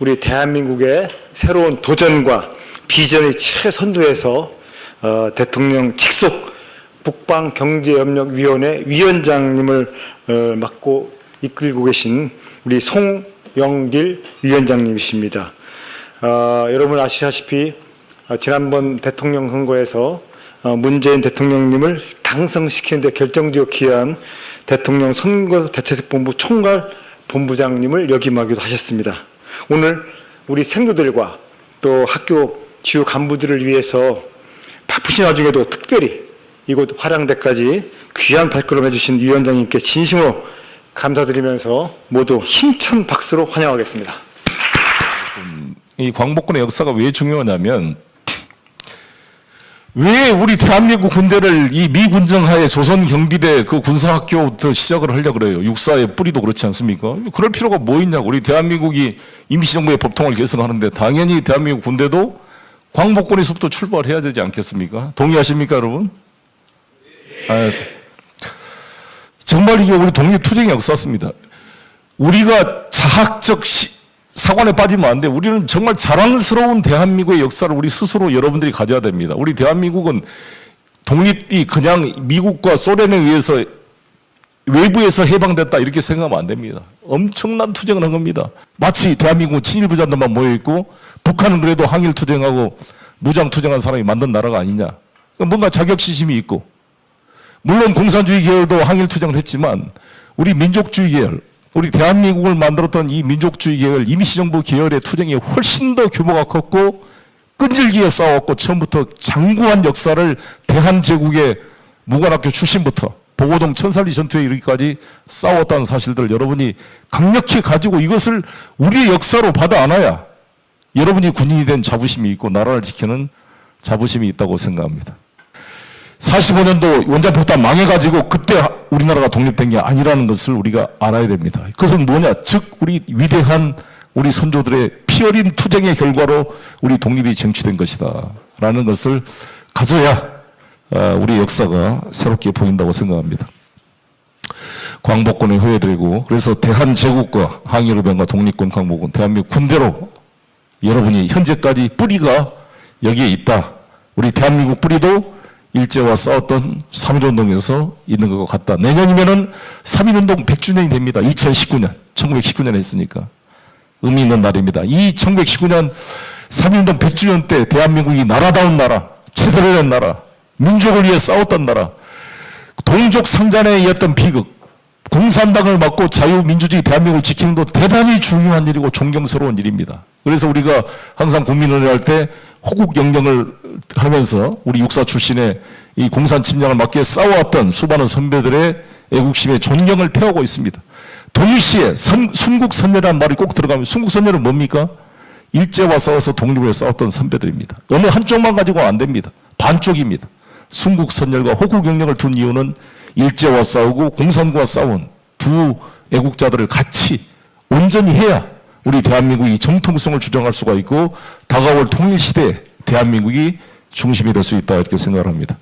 우리 대한민국의 새로운 도전과 비전의 최선두에서 어, 대통령 직속 북방경제협력위원회 위원장님을 어, 맡고 이끌고 계신 우리 송영길 위원장님이십니다. 어, 여러분 아시다시피 어, 지난번 대통령 선거에서 어, 문재인 대통령님을 당선시키는 데 결정적으로 기여한 대통령 선거 대책본부 총괄 본부장님을 역임하기도 하셨습니다. 오늘 우리 생도들과 또 학교 주요 간부들을 위해서 바쁘신 와중에도 특별히 이곳 화랑대까지 귀한 발걸음 해주신 위원장님께 진심으로 감사드리면서 모두 힘찬 박수로 환영하겠습니다. 이 광복군의 역사가 왜 중요하냐면 왜 우리 대한민국 군대를 이 미군정하에 조선 경비대 그 군사학교부터 시작을 하려 그래요. 육사의 뿌리도 그렇지 않습니까? 그럴 필요가 뭐 있냐고. 우리 대한민국이 임시정부의 법통을 개선하는데 당연히 대한민국 군대도 광복군에서부터 출발해야 되지 않겠습니까? 동의하십니까, 여러분? 아, 정말 이게 우리 독립투쟁의 역사입니다. 우리가 자학적 시- 사관에 빠지면 안 돼. 우리는 정말 자랑스러운 대한민국의 역사를 우리 스스로 여러분들이 가져야 됩니다. 우리 대한민국은 독립이 그냥 미국과 소련에 의해서 외부에서 해방됐다 이렇게 생각하면 안 됩니다. 엄청난 투쟁을 한 겁니다. 마치 대한민국은 친일부자들만 모여있고 북한은 그래도 항일 투쟁하고 무장 투쟁한 사람이 만든 나라가 아니냐. 뭔가 자격지심이 있고 물론 공산주의 계열도 항일 투쟁을 했지만 우리 민족주의 계열, 우리 대한민국을 만들었던 이 민족주의 계열, 임시정부 계열의 투쟁이 훨씬 더 규모가 컸고 끈질기게 싸웠고 처음부터 장구한 역사를 대한제국의 무관학교 출신부터 보고동 천살리 전투에 이르기까지 싸웠다는 사실들 여러분이 강력히 가지고 이것을 우리의 역사로 받아 안아야 여러분이 군인이 된 자부심이 있고 나라를 지키는 자부심이 있다고 생각합니다. 45년도 원자폭탄 망해가지고 그때 우리나라가 독립된 게 아니라는 것을 우리가 알아야 됩니다. 그것은 뭐냐? 즉, 우리 위대한 우리 선조들의 피 어린 투쟁의 결과로 우리 독립이 쟁취된 것이다. 라는 것을 가져야 어, 우리 역사가 새롭게 보인다고 생각합니다. 광복군에 후회드리고 그래서 대한제국과 항일의병과 독립군 광복군 대한민국 군대로 여러분이 현재까지 뿌리가 여기에 있다. 우리 대한민국 뿌리도 일제와 싸웠던 3.1운동에서 있는 것 같다. 내년이면은 3.1운동 100주년이 됩니다. 2019년. 1919년에 했으니까. 의미 있는 날입니다. 이 1919년 3.1운동 100주년 때 대한민국이 나라다운 나라, 제대로 된 나라, 민족을 위해 싸웠던 나라, 동족 상잔에 이었던 비극, 공산당을 막고 자유민주주의 대한민국을 지키는 것도 대단히 중요한 일이고 존경스러운 일입니다. 그래서 우리가 항상 국민의회 할때 호국 영령을 하면서 우리 육사 출신의 이 공산 침략을 위해 싸워왔던 수많은 선배들의 애국심에 존경을 표하고 있습니다. 동시에 선, 순국선열이라는 말이 꼭 들어가면 순국선열은 뭡니까? 일제와 싸워서 독립을 싸웠던 선배들입니다. 어느 한쪽만 가지고 안 됩니다. 반쪽입니다. 순국선열과 호국영령을 둔 이유는 일제와 싸우고 공산과 싸운 두 애국자들을 같이 온전히 해야 우리 대한민국이 정통성을 주장할 수가 있고 다가올 통일 시대에 대한민국이 중심이 될 수 있다 이렇게 생각을 합니다.